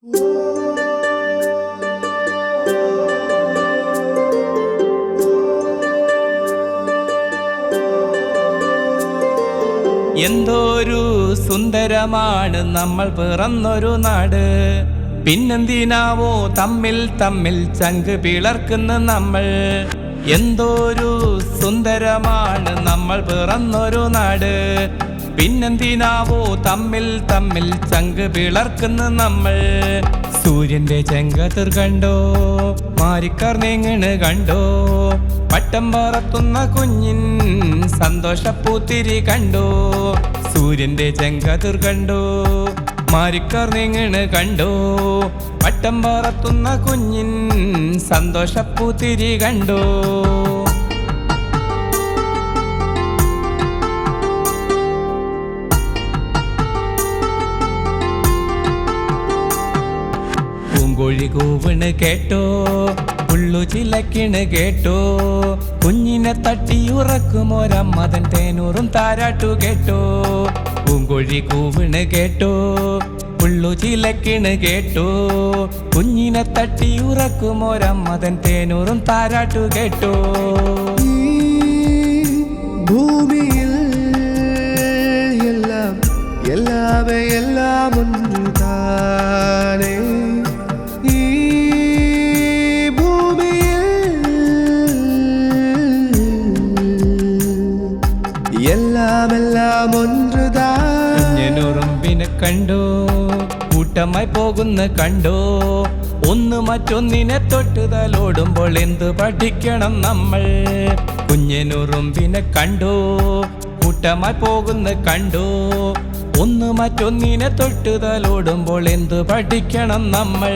എന്തോരു സുന്ദരമാണ് നമ്മൾ പിറന്നൊരു നാട്. പിന്നെന്തിനാവോ തമ്മിൽ തമ്മിൽ ചങ്ക് പിളർക്കുന്ന നമ്മൾ. എന്തോരു സുന്ദരമാണ് നമ്മൾ പിറന്നൊരു നാട്. പിന്നെന്തിനാവോ തമ്മിൽ തമ്മിൽ ചങ്ക് പിളർക്കുന്ന നമ്മൾ. സൂര്യന്റെ ചെങ്കതിർ കണ്ടോ? മാരിക്കാർ നീങ്ങണ് കണ്ടോ? പട്ടം പറത്തുന്ന കുഞ്ഞിൻ സന്തോഷപ്പൂത്തിരി കണ്ടോ? സൂര്യന്റെ ചെങ്കതിർ കണ്ടോ? മാരിക്കാർ കണ്ടോ. പട്ടം പറത്തുന്ന കുഞ്ഞിൻ സന്തോഷപ്പൂത്തിരി കണ്ടോ. പൂങ്കോഴി കൂവിണ് കേട്ടോ. ഉള്ളു ചിലക്കിണ് കേട്ടോ. കുഞ്ഞിനെ തട്ടി ഉറക്കുമോരം മതൻ തേനൂറും താരാട്ടു കേട്ടോ. പൂങ്കോഴി കൂവിണ് കേട്ടോ പുള്ളു ചിലക്കിണ് കേട്ടോ കുഞ്ഞിനെ തട്ടിയുറക്കുമൊരമ്മതൻ തേനൂറും താരാട്ടു കേട്ടോ ഈ ഭൂമിയിൽ എല്ലാം എല്ലാമേ എല്ലാം ഒന്നുതാനേ എല്ലാം ഒന്നുതാൻ കുഞ്ഞനുറുമ്പിനെ കണ്ടോ? കൂട്ടമായി പോകുന്ന കണ്ടോ? ഒന്ന് മറ്റൊന്നിനെ തൊട്ടുതലോടുമ്പോൾ എന്ത് പഠിക്കണം നമ്മൾ? കുഞ്ഞനുറുമ്പിനെ കണ്ടോ? കൂട്ടമായി പോകുന്ന കണ്ടോ? ഒന്ന് മറ്റൊന്നിനെ തൊട്ടുതലോടുമ്പോൾ എന്ത് പഠിക്കണം നമ്മൾ?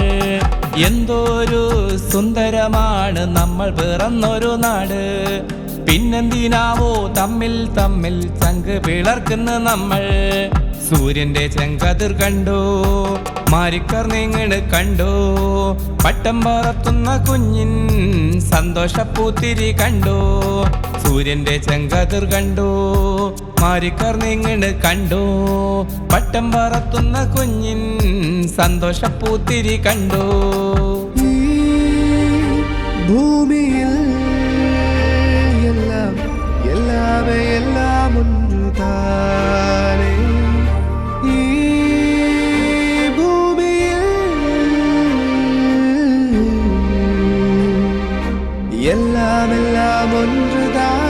എന്തോരു സുന്ദരമാണ് നമ്മൾ പിറന്നൊരു നാട്. പിന്നെന്തിനാവോ തമ്മിൽ തമ്മിൽ ചങ്ക് പിളർക്കുന്ന നമ്മൾ. സൂര്യന്റെ ചെങ്കതിർ കണ്ടോ മാരിക്കർ നീങ്ങണ് കണ്ടോ പട്ടം പറത്തുന്ന കുഞ്ഞിൻ സന്തോഷപ്പൂത്തിരി കണ്ടോ. സൂര്യന്റെ ചെങ്കതിർ കണ്ടോ മാരിക്കർ നീങ്ങണ് കണ്ടോ പട്ടം പറത്തുന്ന കുഞ്ഞിൻ സന്തോഷപ്പൂത്തിരി കണ്ടോ. ஒன்றுதானே எல்லாம் எல்லாம் ஒன்றுதான்.